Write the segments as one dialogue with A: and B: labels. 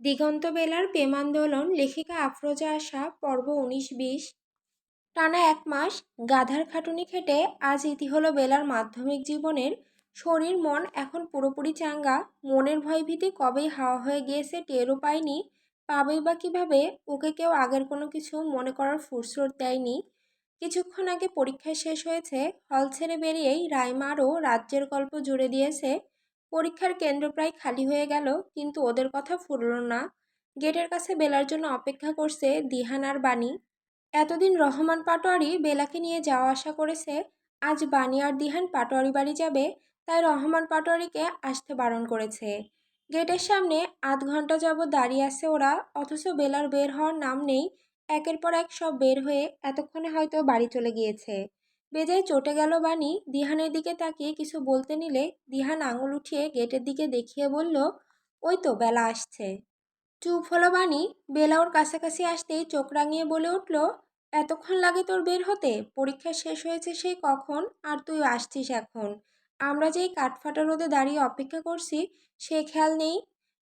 A: দিগন্ত বেলার প্রেমান্দোলন, লেখিকা আফরোজা আশা, পর্ব উনিশ বিশ। টানা এক মাস গাধার খাটুনি খেটে আজ ইতি হলো বেলার মাধ্যমিক জীবনের। শরীর, মন এখন পুরোপুরি চাঙ্গা। মনের ভয়ভীতি কবেই হাওয়া হয়ে গিয়েছে টেরও পায়নি পাবেই বা কীভাবে, ওকে কেউ আগের কোনো কিছু মনে করার ফুরসত দেয়নি। কিছুক্ষণ আগে পরীক্ষা শেষ হয়েছে, হল ছেড়ে বেরিয়েই রাইমা আরও রাজ্যের গল্প জুড়ে দিয়েছে। পরীক্ষার কেন্দ্র প্রায় খালি হয়ে গেল, কিন্তু ওদের কথা ফুরল না। গেটের কাছে বেলার জন্য অপেক্ষা করছে দিহান আর বাণী। এতদিন রহমান পাটোয়ারি বেলাকে নিয়ে যাওয়া আসা করেছে, আজ বাণী আর দিহান পাটোয়ারি বাড়ি যাবে, তাই রহমান পাটোয়ারিকে আসতে বারণ করেছে। গেটের সামনে আধ ঘণ্টা যাবৎ দাঁড়িয়ে আছে ওরা, অথচ বেলার বের হওয়ার নাম নেই, একের পর এক সব বের হয়ে এতক্ষণে হয়তো বাড়ি চলে গিয়েছে। বেজায় চটে গেল বাণী। দিহানের দিকে তাকিয়ে কিছু বলতে নিলে দিহান আঙুল উঠিয়ে গেটের দিকে দেখিয়ে বলল, ওই তো বেলা আসছে। চুপ হলো বাণী। বেলা ওর কাছাকাছি আসতেই চোখ রাঙিয়ে বলে উঠল, এতক্ষণ লাগে তোর বের হতে? পরীক্ষা শেষ হয়েছে সেই কখন? আর তুই আসছিস এখন? আমরা যেই কাঠফাটা রোদে দাঁড়িয়ে অপেক্ষা করছি, সে খেয়াল নেই।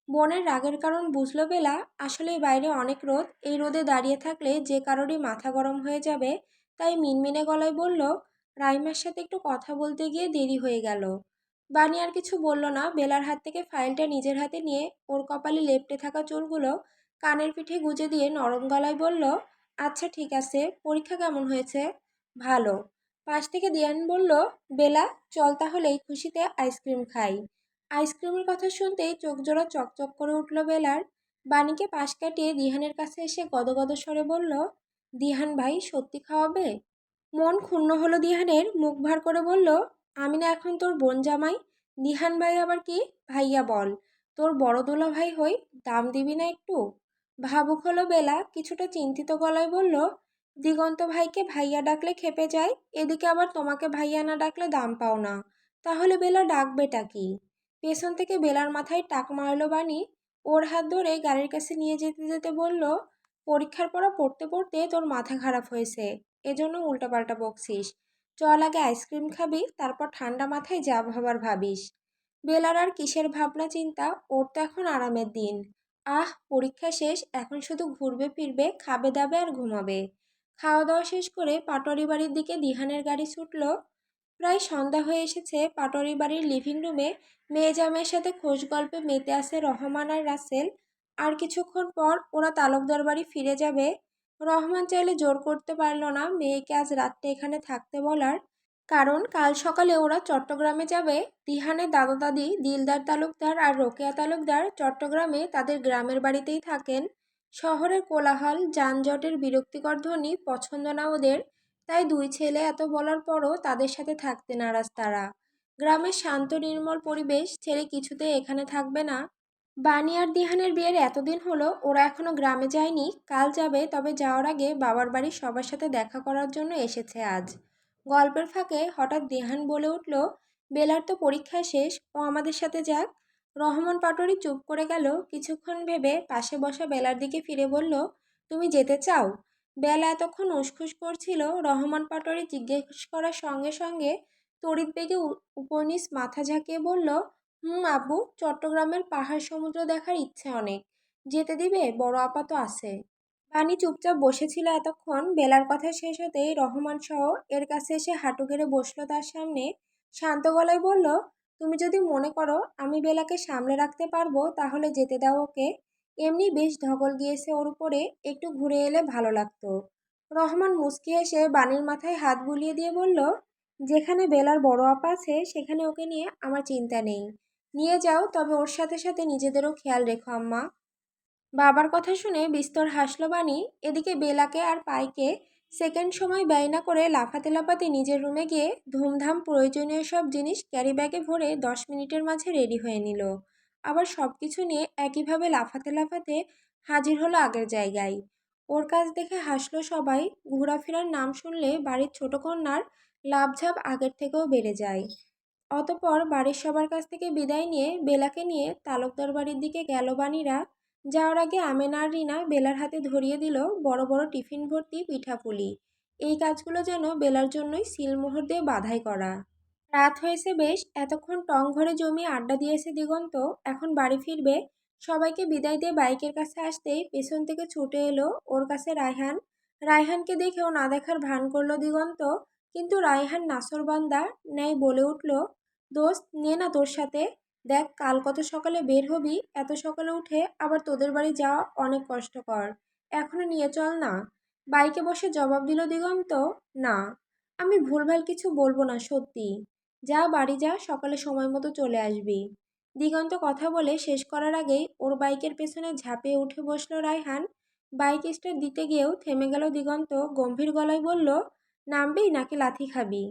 A: বোনের রাগের কারণ বুঝলো বেলা। আসলে বাইরে অনেক রোদ। এই রোদে দাঁড়িয়ে থাকলে যে কারোরই মাথা গরম হয়ে যাবে। তাই মিনমিনে গলায় বলল, রাইমার সাথে একটু কথা বলতে গিয়ে দেরি হয়ে গেল। বানি আর কিছু বলল না। বেলার হাত থেকে ফাইলটা নিজের হাতে নিয়ে ওর কপালে লেপটে থাকা চুলগুলো কানের পিঠে গুজে দিয়ে নরম গলায় বলল আচ্ছা ঠিক আছে। পরীক্ষা কেমন হয়েছে? ভালো। পাশ থেকে দিয়ান বলল, বেলা, চল তাহলে এই খুশিতে আইসক্রিম খাই। আইসক্রিমের কথা শুনতেই চোখ জোড়া চকচক করে উঠল বেলার। বাণীকে পাশ কাটিয়ে দিহানের কাছে এসে গদগদ স্বরে বলল দিহান ভাই, সত্যি খাওয়াবে? মন ক্ষুণ্ণ হলো দিহানের, মুখ ভার করে বলল, আমি না এখন তোর বোন জামাই। দিহান ভাই আবার কি? ভাইয়া বল, তোর বড় দোলা ভাই হই, দাম দিবি না একটু? ভাবুক হলো বেলা, কিছুটা চিন্তিত গলায় বলল, দিগন্ত ভাইকে ভাইয়া ডাকলে খেপে যায়, এদিকে আবার তোমাকে ভাইয়া না ডাকলে দাম পাও না। তাহলে বেলা ডাকবেটা কি? পেছন থেকে বেলার মাথায় টাক মারল বাণী, ওর হাত ধরে গাড়ির কাছে নিয়ে যেতে যেতে বলল পরীক্ষার পড়া পড়তে পড়তে তোর মাথা খারাপ হয়েছে। এজন্য উল্টাপাল্টা বকছিস। চল আগে আইসক্রিম খাবি, তারপর ঠান্ডা মাথায় যা ভাবার ভাবিস। বেলার আর কিসের ভাবনা চিন্তা, ওর তো এখন আরামের দিন। আহ, পরীক্ষা শেষ, এখন শুধু ঘুরবে, ফিরবে, খাবে, দাবে আর ঘুমাবে। খাওয়া দাওয়া শেষ করে পাটোয়ারি বাড়ির দিকে দিহানের গাড়ি ছুটল। প্রায় সন্ধ্যা হয়ে এসেছে, পাটোয়ারি বাড়ির লিভিং রুমে মেয়ে জামের সাথে খোঁজ গল্পে মেতে আছে রহমান আর রাসেল। আর কিছুক্ষণ পর ওরা তালুকদার বাড়ি ফিরে যাবে। রহমান চাইলে জোর করতে পারল না মেয়েকে আজ রাতটা এখানে থাকতে বলার। কারণ কাল সকালে ওরা চট্টগ্রামে যাবে। দিহানের দাদু দাদি দিলদার তালুকদার আর রোকেয়া তালুকদার চট্টগ্রামে তাদের গ্রামের বাড়িতেই থাকেন। শহরের কোলাহল, যানজটের বিরক্তিকর ধ্বনি পছন্দ না ওদের। তাই দুই ছেলে এত বলার পরও তাদের সাথে থাকতে নারাজ তারা। গ্রামের শান্ত নির্মল পরিবেশ ছেড়ে কিছুতে এখানে থাকবে না। বানি আর দিহানের বিয়ের এতদিন হলো, ওরা এখনও গ্রামে যায়নি। কাল যাবে, তবে যাওয়ার আগে বাবার বাড়ির সবার সাথে দেখা করার জন্য এসেছে আজ। গল্পের ফাঁকে হঠাৎ দিহান বলে উঠল, বেলার তো পরীক্ষা শেষ, ও আমাদের সাথে যাক। রহমান পাটোয়ারি চুপ করে গেল, কিছুক্ষণ ভেবে পাশে বসা বেলার দিকে ফিরে বলল, তুমি যেতে চাও? বেলা এতক্ষণ উসখুস করছিল, রহমান পাটোয়ারি জিজ্ঞেস করার সঙ্গে সঙ্গে তড়িৎ বেগে উপনিস মাথা ঝাঁকিয়ে বলল হুম, আব্বু, চট্টগ্রামের পাহাড় সমুদ্র দেখার ইচ্ছে অনেক। যেতে দিবে? বড় আপাত আছে। বাণী চুপচাপ বসেছিল এতক্ষণ। বেলার কথা শেষ হতেই রহমান সহ এর কাছে এসে হাঁটু গেড়ে বসল তার সামনে। শান্ত গলায় বলল, তুমি যদি মনে করো, আমি বেলাকে সামলে রাখতে পারব, তাহলে যেতে দাও ওকে। এমনি বেশ ধকল গিয়েছে ওর উপরে, একটু ঘুরে এলে ভালো লাগতো। রহমান মুচকি এসে বাণীর মাথায় হাত বুলিয়ে দিয়ে বলল, যেখানে বেলার বড় আপা আছে, সেখানে ওকে নিয়ে আমার চিন্তা নেই। নিয়ে যাও, তবে ওর সাথে সাথে নিজেদেরও খেয়াল রেখো, আম্মা। বাবার কথা শুনে বিস্তর হাসল বাণী। এদিকে বেলাকে আর পাইকে সেকেন্ড সময় ব্যয় না করে লাফাতে লাফাতে নিজের রুমে গিয়ে ধুমধাম প্রয়োজনীয় সব জিনিস ক্যারি ব্যাগে ভরে দশ মিনিটের মাঝে রেডি হয়ে নিল। আবার সব কিছু নিয়ে একইভাবে লাফাতে লাফাতে হাজির হলো আগের জায়গায়। ওর কাজ দেখে হাসলো সবাই। ঘোরাফেরার নাম শুনলে বাড়ির ছোট কন্যার লাভঝাপ আগের থেকেও বেড়ে যায়। অতপর বাড়ির সবার কাছ থেকে বিদায় নিয়ে বেলাকে নিয়ে তালুকদার বাড়ির দিকে গেল বাণীরা। যাওয়ার আগে আমেনা আর রিনা বেলার হাতে ধরিয়ে দিল বড় বড় টিফিন ভর্তি পিঠাপুলি এই কাজগুলো যেন বেলার জন্যই সিলমোহর দিয়ে বাধাই করা। রাত হয়েছে বেশ, এতক্ষণ টং ঘরে জমিয়ে আড্ডা দিয়েছে দিগন্ত। এখন বাড়ি ফিরবে। সবাইকে বিদায় দিয়ে বাইকের কাছে আসতেই পেছন থেকে ছুটে এলো ওর কাছে রায়হান। রায়হানকে দেখেও না দেখার ভান করল দিগন্ত। কিন্তু রায়হান নাসরবান্দা ন্যায় বলে উঠল দোস্ত, নে না তোর সাথে। দেখ, কাল কত সকালে বের হবি, এত সকালে উঠে আবার তোদের বাড়ি যাওয়া অনেক কষ্টকর। এখনও নিয়ে চল না। বাইকে বসে জবাব দিল দিগন্ত, না। আমি ভুলভাল কিছু বলব না, সত্যি। যা বাড়ি যা, সকালে সময় মতো চলে আসবি। দিগন্ত কথা বলে শেষ করার আগেই ওর বাইকের পেছনে ঝাঁপিয়ে উঠে বসল রায়হান। বাইক স্টার্ট দিতে গিয়েও থেমে গেল দিগন্ত, গম্ভীর গলায় বলল, নামবি নাকি লাথি খাবি?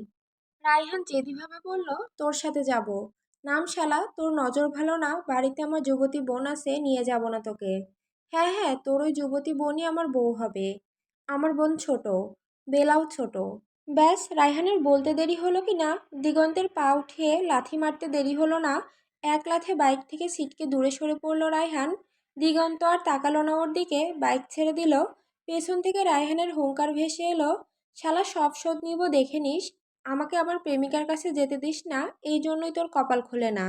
A: রায়হান জেদিভাবে বলল, তোর সাথে যাব। নাম শালা, তোর নজর ভালো না? বাড়িতে আমার যুবতী বোন আছে, নিয়ে যাব না তোকে। হ্যাঁ হ্যাঁ তোর ওই যুবতী বোনই আমার বউ হবে। আমার বোন ছোট, বেলাও ছোট। ব্যাস, রায়হানের বলতে দেরি হলো কি না? দিগন্তের পা উঠিয়ে লাথি মারতে দেরি হলো না? এক লাথে বাইক থেকে সিটকে দূরে সরে পড়ল রায়হান। দিগন্ত আর তাকালো না ওর দিকে, বাইক ছেড়ে দিল। পেছন থেকে রায়হানের হুঙ্কার ভেসে এলো, শালা, সব শোধ নিব, দেখে নিস। আমাকে আমার প্রেমিকার কাছে যেতে দিস না, এই জন্যই তোর কপাল খোলে না।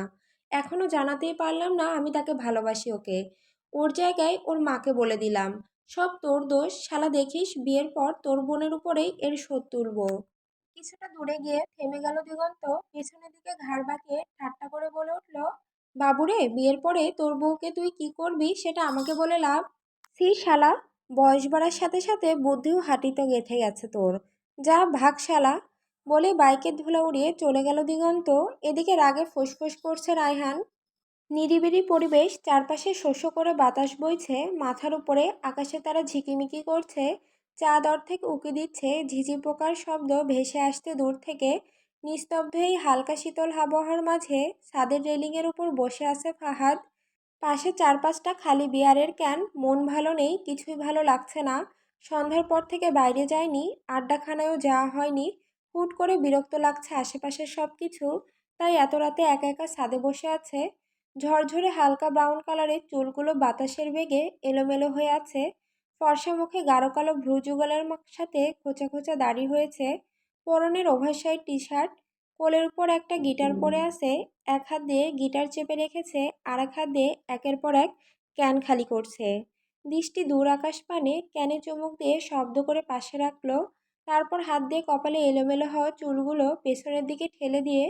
A: এখনও জানাতেই পারলাম না আমি তাকে ভালোবাসি ওকে। ওর জায়গায় ওর মাকে বলে দিলাম। সব তোর দোষ, শালা দেখিস বিয়ের পর তোর বোনের উপরেই এর শোধ তুলব। কিছুটা দূরে গিয়ে থেমে গেল দিগন্ত, পেছনের দিকে ঘাড় বাঁকিয়ে ঠাট্টা করে বলে উঠল, বাবুরে, বিয়ের পরে তোর বউকে তুই কি করবি সেটা আমাকে বলে লাভ? সি শালা, বয়স বাড়ার সাথে সাথে বুদ্ধিও হাঁটিতে গেঁথে গেছে তোর। যা ভাগ শালা। বলে বাইকের ধুলা উড়িয়ে চলে গেল দিগন্ত। এদিকে রাগে ফুসফুস করছে রায়হান। নিরিবিলি পরিবেশ, চারপাশে শস্য করে বাতাস বইছে, মাথার উপরে আকাশে তারা ঝিকিমিকি করছে চাঁদ অর্ধেক উকি দিচ্ছে, ঝিঝি পোকার শব্দ ভেসে আসতে দূর থেকে, নিস্তব্ধ এই হালকা শীতল আবহাওয়ার মাঝে ছাদের রেলিংয়ের উপর বসে আছে ফাহাদ। পাশে চার পাঁচটা খালি বিয়ারের ক্যান, মন ভালো নেই, কিছুই ভালো লাগছে না। সন্ধ্যার পর থেকে বাইরে যায়নি, আড্ডাখানায়ও যাওয়া হয়নি হুট করে বিরক্ত লাগছে আশেপাশের সব কিছু তাই এত রাতে একা একা ছাদে বসে আছে। ঝরঝরে হালকা ব্রাউন কালারের চুলগুলো বাতাসের বেগে এলোমেলো হয়ে আছে। ফর্সা মুখে গাঢ় কালো ভ্রু যুগলের সাথে খোঁচা খোঁচা দাড়ি হয়েছে। পরনের ওভারসাইড টি শার্ট কোলের উপর একটা গিটার পরে আছে, এক হাত দিয়ে গিটার চেপে রেখেছে আর এক হাত দিয়ে একের পর এক ক্যান খালি করছে। দৃষ্টি দূর আকাশ পানে ক্যানে চুমুক দিয়ে শব্দ করে পাশে রাখল। তারপর হাত দিয়ে কপালে এলোমেলো হওয়া চুলগুলো পেছনের দিকে ঠেলে দিয়ে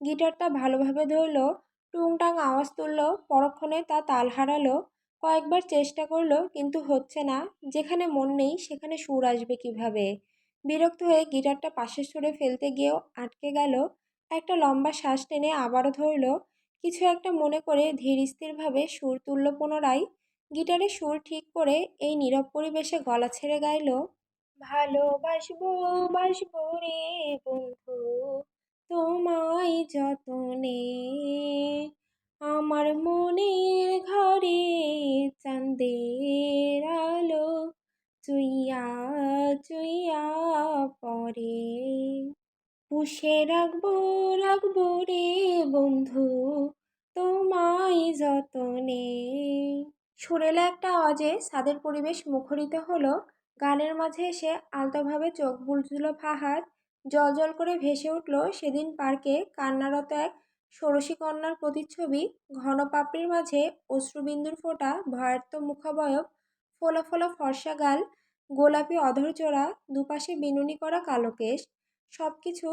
A: গিটারটা ভালোভাবে ধরলো, টুংটাং আওয়াজ তুলল, পরক্ষণে তা তাল হারালো, কয়েকবার চেষ্টা করল, কিন্তু হচ্ছে না। যেখানে মন নেই, সেখানে সুর আসবে কীভাবে? বিরক্ত হয়ে গিটারটা পাশে সরে ফেলতে গিয়েও আটকে গেল, একটা লম্বা শ্বাস টেনে আবারও ধরল। কিছু একটা মনে করে ধীর স্থিরভাবে সুর তুলল পুনরায়। গিটারে সুর ঠিক করে এই নীরব পরিবেশে গলা ছেড়ে গাইল। ভালোবাসবো, বাসবো রে বন্ধু, তোমায় যতনে। আমার মনের ঘরে চাঁদের আলো, চুইয়া চুইয়া পরে পুষে রাখব রাখব রে বন্ধু, তোমায় যতনে। সুরেলা একটা আওয়াজে ছাদের পরিবেশ মুখরিত হলো। গানের মাঝে এসে আলতোভাবে চোখ বুলছিল ফাহাদ জল জল করে ভেসে উঠল সেদিন পার্কে কান্নারত এক ষোড়শী কন্যার প্রতিচ্ছবি। ঘন পাপড়ির মাঝে অশ্রুবিন্দুর ফোটা, ভয়ার্ত মুখাবয়ব, ফোলা ফোলা ফর্সা গাল, গোলাপি অধরচোড়া দুপাশে বিনুনি করা কালো কেশ। সব কিছু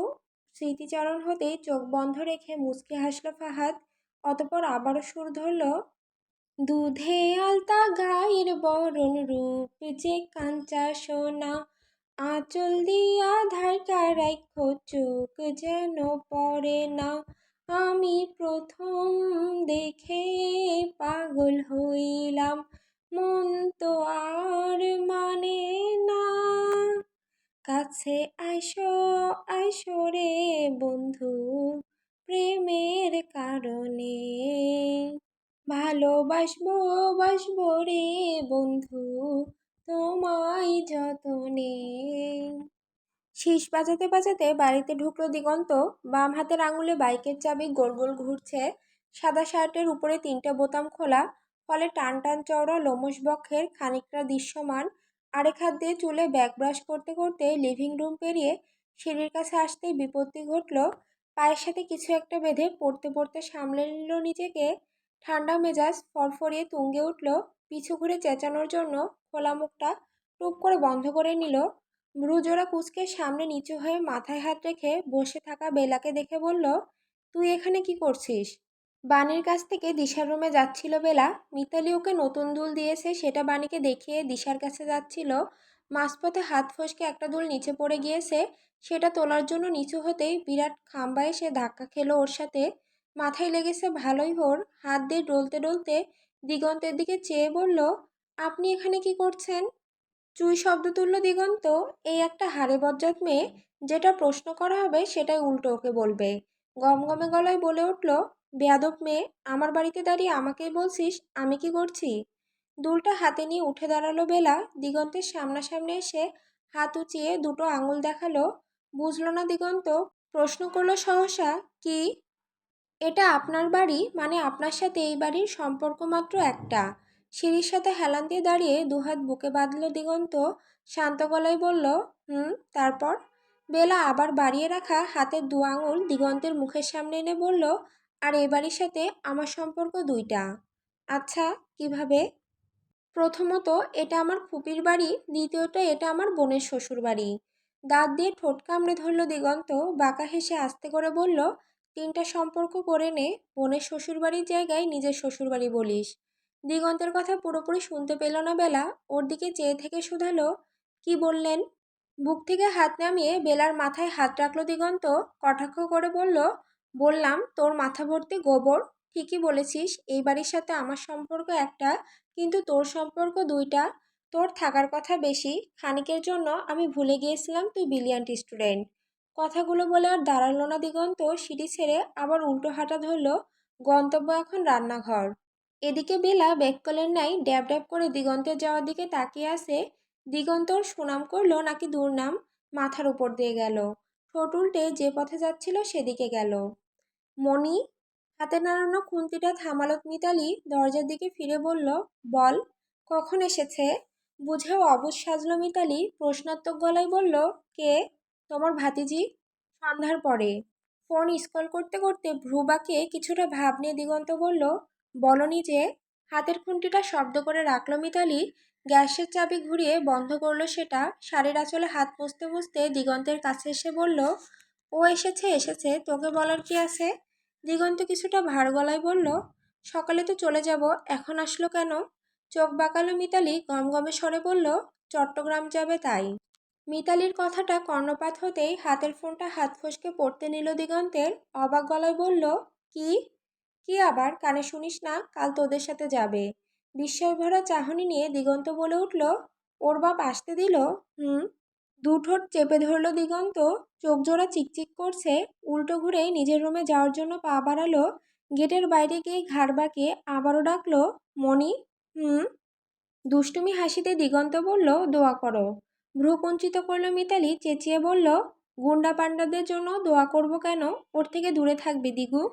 A: স্মৃতিচারণ হতেই চোখ বন্ধ রেখে মুচকি হাসল ফাহাদ, অতপর আবারও সুর ধরল দুধে আলতা গায়ের বরণ রূপ যে কাঞ্চা সোনা, আঁচল দিয়া ধারকা রাখো চোখ যেন পড়ে না। আমি প্রথম দেখে পাগল হইলাম, মন তো আর মানে না। কাছে আইসো আইসো রে বন্ধু, প্রেমের কারণে। ভালোবাসবো, বাসবো রে বন্ধু, তোমায় যতনে। শীষ বাজাতে বাজাতে বাড়িতে ঢুকলো দিগন্ত। বাম হাতের আঙুলে বাইকের চাবি গোল গোল ঘুরছে। সাদা শার্টের উপরে তিনটা বোতাম খোলা। ফলে টান টান চওড়া লোমশ বক্ষের খানিকটা দৃশ্যমান। আরেক হাত দিয়ে চুলে ব্যাক ব্রাশ করতে করতে লিভিং রুম পেরিয়ে সিঁড়ির কাছে আসতেই বিপত্তি ঘটল। পায়ের সাথে কিছু একটা বেঁধে পড়তে পড়তে সামলে নিল নিজেকে। ঠান্ডা মেজাজ ফরফরিয়ে তুঙ্গে উঠল। পিছু ঘুরে চেঁচানোর জন্য খোলা মুখটা টুপ করে বন্ধ করে নিল। ভ্রুজোড়া কুচকে সামনে নিচু হয়ে মাথায় হাত রেখে বসে থাকা বেলাকে দেখে বলল, তুই এখানে কি করছিস? বাণীর কাছ থেকে দিশার রুমে যাচ্ছিল বেলা। মিতালি ওকে নতুন দুল দিয়েছে সেটা বাণীকে দেখিয়ে দিশার কাছে যাচ্ছিল। মাঝপথে হাত ফসকে একটা দুল নিচে পড়ে গিয়েছে, সেটা তোলার জন্য নিচু হতেই বিরাট খাম্বা এসে ধাক্কা খেলো ওর সাথে। মাথায় লেগেছে ভালোই ওর হাত দিয়ে ডলতে ডলতে দিগন্তের দিকে চেয়ে বলল, আপনি এখানে কি করছেন? চুই শব্দ তুলল দিগন্ত, এই একটা হাড়ে বজ্জাত মেয়ে, যেটা প্রশ্ন করা হবে সেটাই উল্টো ওকে বলবে। গমগমে গলায় বলে উঠল, বেয়াদব মেয়ে, আমার বাড়িতে দাঁড়িয়ে আমাকেই বলছিস আমি কি করছি? দুলটা হাতে নিয়ে উঠে দাঁড়াল বেলা। দিগন্তের সামনাসামনি এসে হাত উঁচিয়ে দুটো আঙুল দেখাল। বুঝলো না দিগন্ত, প্রশ্ন করল সহসা, কি? এটা আপনার বাড়ি? মানে আপনার সাথে এই বাড়ির সম্পর্ক মাত্র একটা। সিঁড়ির সাথে হেলান দিয়ে দাঁড়িয়ে দুহাত বুকে বাঁধল দিগন্ত। শান্ত গলায় বলল, হুম, তারপর? বেলা আবার বাড়িয়ে রাখা হাতের দু আঙুল দিগন্তের মুখের সামনে এনে বলল, আর এ বাড়ির সাথে আমার সম্পর্ক দুইটা। আচ্ছা কীভাবে? প্রথমত, এটা আমার ফুপির বাড়ি। দ্বিতীয়ত, এটা আমার বোনের শ্বশুর বাড়ি দাঁত দিয়ে ঠোঁট কামড়ে ধরল দিগন্ত। বাঁকা হেসে আস্তে করে বলল তিনটা সম্পর্ক করে নে। বোনের শ্বশুরবাড়ির জায়গায় নিজের শ্বশুরবাড়ি বলিস। দিগন্তের কথা পুরোপুরি শুনতে পেল না বেলা। ওর দিকে চেয়ে থেকে শুধালো, কি বললেন? বুক থেকে হাত নামিয়ে বেলার মাথায় হাত রাখল দিগন্ত। কটাক্ষ করে বলল, বললাম, তোর মাথা ভর্তি গোবর। ঠিকই বলেছিস, এই বাড়ির সাথে আমার সম্পর্ক একটা, কিন্তু তোর সম্পর্ক দুইটা। তোর থাকার কথা বেশি। খানিকের জন্য আমি ভুলে গিয়েছিলাম তুই ব্রিলিয়ান্ট স্টুডেন্ট কথাগুলো বলে আর দাঁড়াল না দিগন্ত। সিঁড়ি ছেড়ে আবার উল্টো হাঁটা ধরল গন্তব্য এখন রান্নাঘর। এদিকে বেলা বেককলের নাই, ড্যাব ড্যাব করে দিগন্তের যাওয়ার দিকে তাকিয়ে আসে দিগন্তর সুনাম করল নাকি দুর্নাম, মাথার উপর দিয়ে গেল। ঠোঁট উল্টে যে পথে যাচ্ছিল সেদিকে গেল। মণি, হাতে নাড়ানো খুন্তিটা থামালত মিতালি, দরজার দিকে ফিরে বলল, বল, কখন এসেছে? বুঝেও অবুজ সাজল মিতালি প্রশ্নাত্মক গলায় বলল, কে? তোমার ভাতিজি? সন্ধ্যার পরে। ফোন স্কল করতে করতে ভ্রুবাকে কিছুটা ভাব নিয়ে দিগন্ত বলল, বলনি যে, হাতের খুন্তিটা শব্দ করে রাখল মিতালি, গ্যাসের চাবি ঘুরিয়ে বন্ধ করল সেটা। শাড়ির আঁচলে হাত মুছতে মুছতে দিগন্তের কাছে এসে বলল, ও এসেছে এসেছে, তোকে বলার কি আছে? দিগন্ত কিছুটা ভার গলায় বলল, সকালে তো চলে যাব, এখন আসলো কেন? চোখ বাঁকালো মিতালি গমগমে স্বরে বলল, চট্টগ্রাম যাবে তাই। মিতালির কথাটা কর্ণপাত হতেই হাতের ফোনটা হাত ফসকে পড়তে নিল দিগন্তের। অবাক গলায় বলল, কি? কি আবার? কানে শুনিস না? কাল তোদের সাথে যাবে। বিস্ময় ভরা চাহনি নিয়ে দিগন্ত বলে উঠল, ওর বাপ আসতে দিল? হুম। দু ঠোঁট চেপে ধরল দিগন্ত, চোখ জোড়া চিকচিক করছে, উল্টো ঘুরে নিজের রুমে যাওয়ার জন্য পা বাড়ালো, গেটের বাইরে গিয়ে ঘাড় বাঁকিয়ে আবারও ডাকলো, মণি? হুম। দুষ্টুমি হাসিতে দিগন্ত বলল, দোয়া করো। ভ্রু কুঞ্চিত করল মিতালি, চেঁচিয়ে বলল, গুন্ডা পাণ্ডাদের জন্য দোয়া করব কেন? ওর থেকে দূরে থাকবে, দিগু।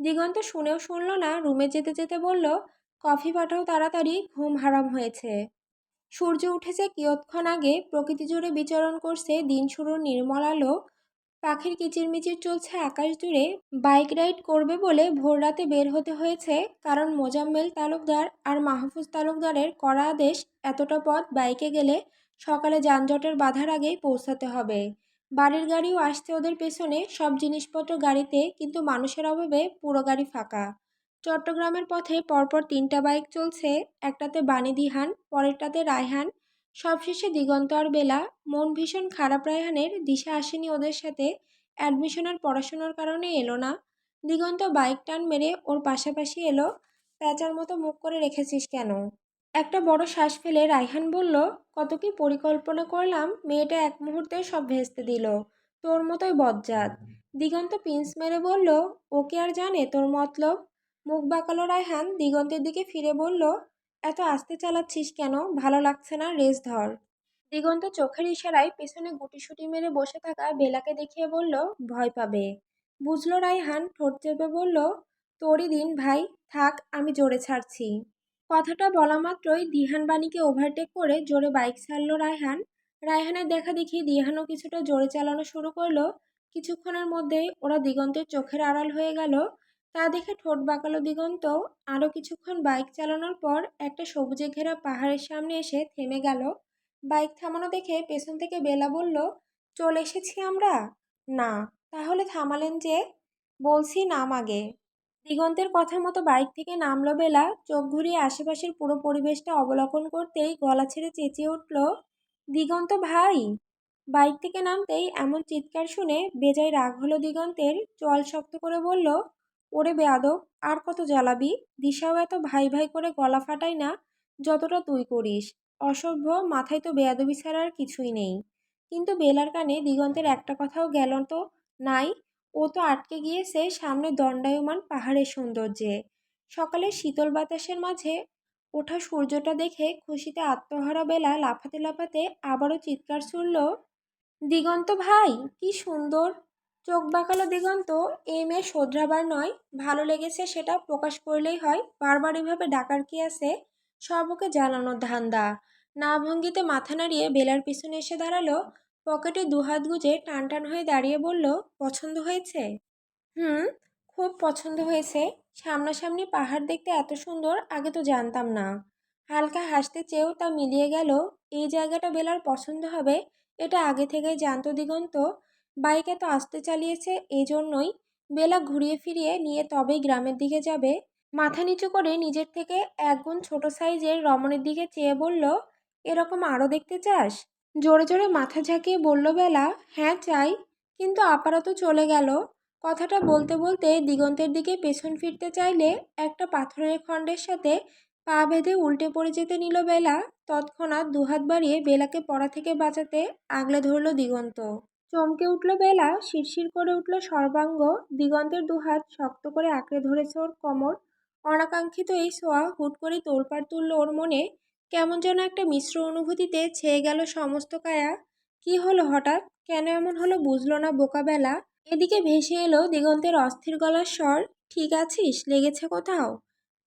A: দিগন্ত শুনেও শুনল না, রুমে যেতে যেতে বলল, কফি পাঠাও তাড়াতাড়ি, ঘুম হারাম হয়েছে। সূর্য উঠেছে কিয়ৎক্ষণ আগে, প্রকৃতি জুড়ে বিচরণ করছে, দিন শুরুর নির্মল আলো, পাখির কিচিরমিচির চলছে আকাশ জুড়ে, বাইক রাইড করবে বলে ভোর রাতে বের হতে হয়েছে, কারণ মোজাম্মেল তালুকদার আর মাহফুজ তালুকদারের কড়া আদেশ, এতটা পথ বাইকে গেলে সকালে যানজটের বাধার আগেই পৌঁছাতে হবে। বাড়ির গাড়িও আসছে ওদের পেছনে, সব জিনিসপত্র গাড়িতে, কিন্তু মানুষের অভাবে পুরো গাড়ি ফাঁকা। চট্টগ্রামের পথে পরপর তিনটা বাইক চলছে, একটাতে বাণী দিহান, পরেরটাতে রায়হান। সবশেষে দিগন্ত আর বেলা। মন ভীষণ খারাপ রায়হানের, দিশা আসেনি ওদের সাথে। অ্যাডমিশনের পড়াশোনার কারণে এলো না। দিগন্ত বাইক টান মেরে ওর পাশাপাশি এলো, প্যাঁচার মতো মুখ করে রেখেছিস কেন? একটা বড় শ্বাস ফেলে রায়হান বলল, কত কি পরিকল্পনা করলাম, মেয়েটা এক মুহূর্তে সব ভেস্তে দিল, তোর মতোই বজ্জাত। দিগন্ত পিন্স মেরে বলল ওকে আর জানে তোর মতলব? মুখ বাঁকালো রায়হান, দিগন্তের দিকে ফিরে বলল, এত আস্তে চালাচ্ছিস কেন? ভালো লাগছে না, রেস ধর। দিগন্ত চোখের ইশারায় পেছনে গুটিসুটি মেরে বসে থাকা বেলাকে দেখিয়ে বলল, ভয় পাবে। বুঝলো রায়হান, ঠোঁট চেপে বলল, তোরই দিন ভাই, থাক, আমি জোরে ছাড়ছি। কথাটা বলা মাত্রই দিহান বাণীকে ওভারটেক করে জোরে বাইক ছাড়লো রায়হান। রায়হানের দেখা দেখি দিহানও কিছুটা জোরে চালানো শুরু করল। কিছুক্ষণের মধ্যেই ওরা দিগন্তের চোখের আড়াল হয়ে গেল। তা দেখে ঠোঁট বাঁকালো দিগন্ত। আরও কিছুক্ষণ বাইক চালানোর পর একটা সবুজে ঘেরা পাহাড়ের সামনে এসে থেমে গেল। বাইক থামানো দেখে পেছন থেকে বেলা বলল, চলে এসেছি আমরা? না, তাহলে থামালেন যে? বলছি নাম আগে। দিগন্তের কথা মতো বাইক থেকে নামলো বেলা, চোখ ঘুরিয়ে আশেপাশের পুরো পরিবেশটা অবলোকন করতেই গলা ছেড়ে চেঁচিয়ে উঠল, দিগন্ত ভাই! বাইক থেকে নামতেই এমন চিৎকার শুনে বেজায় রাগ হলো দিগন্তের, চল শক্ত করে বলল, ওরে বেয়াদব, আর কত জ্বালাবি? দিশাও এত ভাই ভাই করে গলা ফাটাই না, যতটা তুই করিস। অসভ্য, মাথায় তো বেয়াদবি ছাড়া আর কিছুই নেই। কিন্তু বেলার কানে দিগন্তের একটা কথাও গেল তো, নাই ও তো আটকে গিয়েছে সামনে দণ্ডায়মান পাহাড়ের সৌন্দর্যে। সকালের শীতল বাতাসের মাঝে ওঠা সূর্যটা দেখে খুশিতে আত্মহারা বেলা লাফাতে লাফাতে আবারও চিৎকার ছুড়ল দিগন্ত ভাই, কি সুন্দর। চোখ বাঁকালো দিগন্ত এই মেয়ে শোধরাবার নয়। ভালো লেগেছে সেটা প্রকাশ করলেই হয়। বারবার এভাবে ডাকার কি আছে? সবকে জানানোর ধান্দা। না ভঙ্গিতে মাথা নাড়িয়ে বেলার পিছনে এসে দাঁড়াল পকেটে দুহাত গুজে টান টান হয়ে দাঁড়িয়ে বলল, পছন্দ হয়েছে? হুম, খুব পছন্দ হয়েছে। সামনাসামনি পাহাড় দেখতে এত সুন্দর, আগে তো জানতাম না। হালকা হাসতে চেয়েও তা মিলিয়ে গেল, এই জায়গাটা বেলার পছন্দ হবে, এটা আগে থেকেই জানতো দিগন্ত। বাইক এত আসতে চালিয়েছে এই জন্যই বেলা ঘুরিয়ে ফিরিয়ে নিয়ে তবেই গ্রামের দিকে যাবে। মাথা নিচু করে নিজের থেকে একগুণ ছোট সাইজের রমণের দিকে চেয়ে বলল, এরকম আরও দেখতে চাস? জোরে জোরে মাথা ঝাঁকিয়ে বলল, বেলা হ্যাঁ চাই। কিন্তু আপাতত চলে গেল। কথাটা বলতে বলতে দিগন্তের দিকে পেছন ফিরতে চাইলে একটা পাথরের খণ্ডের সাথে পা বেঁধে উল্টে পড়ে যেতে নিল বেলা। তৎক্ষণাৎ দুহাত বাড়িয়ে বেলাকে পড়া থেকে বাঁচাতে আগলে ধরল দিগন্ত। চমকে উঠল বেলা, শিরশির করে উঠল সর্বাঙ্গ। দিগন্তের দুহাত শক্ত করে আঁকড়ে ধরেছে ওর কোমর। অনাকাঙ্ক্ষিত এই ছোঁয়া হুট করে তোলপাড় তুলল ওর মনে। কেমন যেন একটা মিশ্র অনুভূতিতে ছেয়ে গেল সমস্ত কায়া। কি হলো হঠাৎ? কেন এমন হলো বুঝলো না বোকাবেলা? এদিকে ভেসে এলো দিগন্তের অস্থির গলার স্বর। ঠিক আছিস? লেগেছে কোথাও?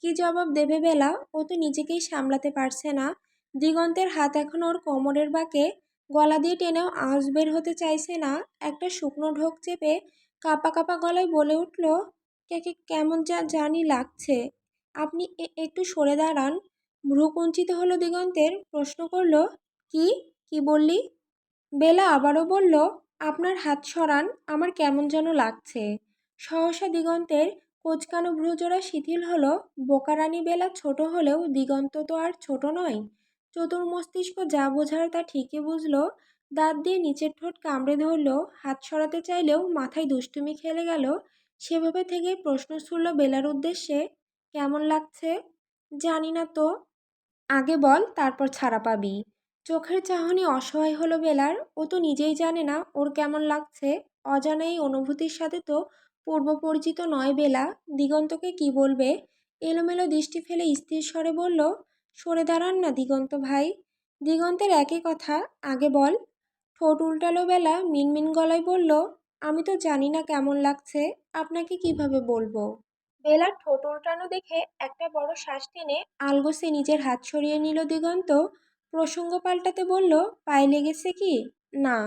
A: কি জবাব দেবে বেলা? ও তো নিজেকেই সামলাতে পারছে না। দিগন্তের হাত এখন ওর কোমরের বাঁকে। গলা দিয়ে টেনেও আওয়াজ বের হতে চাইছে না। একটা শুকনো ঢোক চেপে কাপা কাপা গলায় বলে উঠল, কে কেমন যা জানি লাগছে। আপনি একটু সরে দাঁড়ান। ভ্রু কুঞ্চিত হলো দিগন্তের, প্রশ্ন করল, কি? কি বললি? বেলা আবারও বলল, আপনার হাত সরান, আমার কেমন যেন লাগছে। সহসা দিগন্তের কোচকানো ভ্রুজোড়া শিথিল হলো, বোকারানি বেলা ছোট হলেও দিগন্ত তো আর ছোট নয়। চতুর মস্তিষ্ক যা বোঝার তা ঠিকই বুঝলো, দাঁত দিয়ে নিচের ঠোঁট কামড়ে ধরলো, হাত সরাতে চাইলেও মাথায় দুষ্টুমি খেলে গেল, সেভাবে থেকে প্রশ্ন ছুড়ল বেলার উদ্দেশ্যে, কেমন লাগছে? জানি না তো। আগে বল, তারপর ছাড়া পাবি। চোখের চাহনি অসহায় হলো বেলার, ও তো নিজেই জানে না ওর কেমন লাগছে। অজানা এই অনুভূতির সাথে তো পূর্ব পরিচিত নয় বেলা। দিগন্তকে কি বলবে? এলোমেলো দৃষ্টি ফেলে স্থির স্বরে বলল, সরে দাঁড়ান না দিগন্ত ভাই। দিগন্তের একই কথা। আগে বল। ঠোঁট উল্টালো বেলা, মিনমিন গলায় বলল, আমি তো জানি না কেমন লাগছে। আপনাকে কীভাবে বলব? বেলার ঠোঁট উল্টানো দেখে একটা বড় শ্বাস টেনে আলগোসে নিজের হাত সরিয়ে নিল দিগন্ত। প্রসঙ্গ পাল্টাতে বলল, পায়ে লেগেছে কি? না।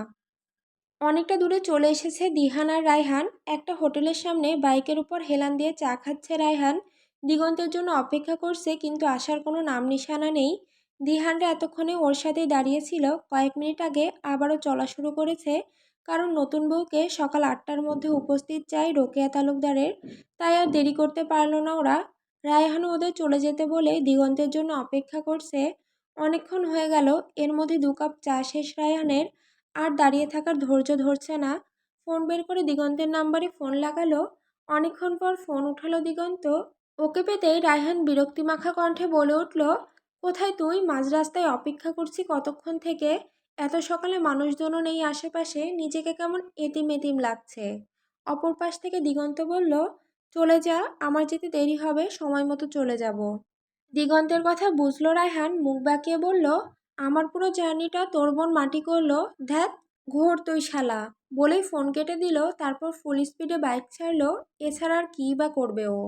A: অনেকটা দূরে চলে এসেছে দিহান আর রায়হান। একটা হোটেলের সামনে বাইকের উপর হেলান দিয়ে চা খাচ্ছে রায়হান। দিগন্তের জন্য অপেক্ষা করছে, কিন্তু আসার কোনো নাম নিশানা নেই। দিহানরা এতক্ষণে ওর সাথেই দাঁড়িয়েছিল কয়েক মিনিট আগে আবারও চলা শুরু করেছে। কারণ নতুন বউকে সকাল আটটার মধ্যে উপস্থিত চাই রোকেয়া তালুকদারের। তাই আর দেরি করতে পারল না ওরা। রায়হানও ওদের চলে যেতে বলে দিগন্তের জন্য অপেক্ষা করছে। অনেকক্ষণ হয়ে গেল, এর মধ্যে দু কাপ চা শেষ রায়হানের। আর দাঁড়িয়ে থাকার ধৈর্য ধরছে না। ফোন বের করে দিগন্তের নাম্বারে ফোন লাগালো। অনেকক্ষণ পর ফোন উঠালো দিগন্ত। ওকে পেতেই রায়হান বিরক্তিমাখা কণ্ঠে বলে উঠল, কোথায় তুই? মাঝ রাস্তায় অপেক্ষা করছি কতক্ষণ থেকে? এত সকালে মানুষজনও নেই আশেপাশে, নিজেকে কেমন এতিম এতিম লাগছে। অপর পাশ থেকে দিগন্ত বলল, চলে যা, আমার যেতে দেরি হবে, সময় মতো চলে যাব। দিগন্তের কথা বুঝলো রায়হান, মুখ বাঁকিয়ে বলল, আমার পুরো জার্নিটা তোর বোন মাটি করল ধ্যাত ঘোর তুই শালা। বলেই ফোন কেটে দিল, তারপর ফুল স্পিডে বাইক ছাড়লো, এছাড়া আর কী বা করবে ও।